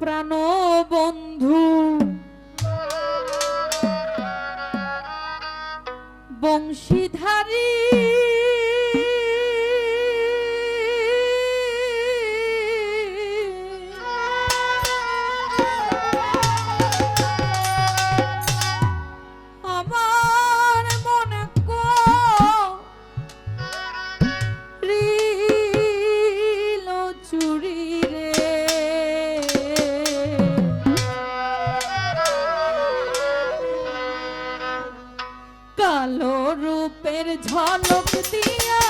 প্রাণ বন্ধু বংশীধারী আলো রূপের ঝলক দিয়া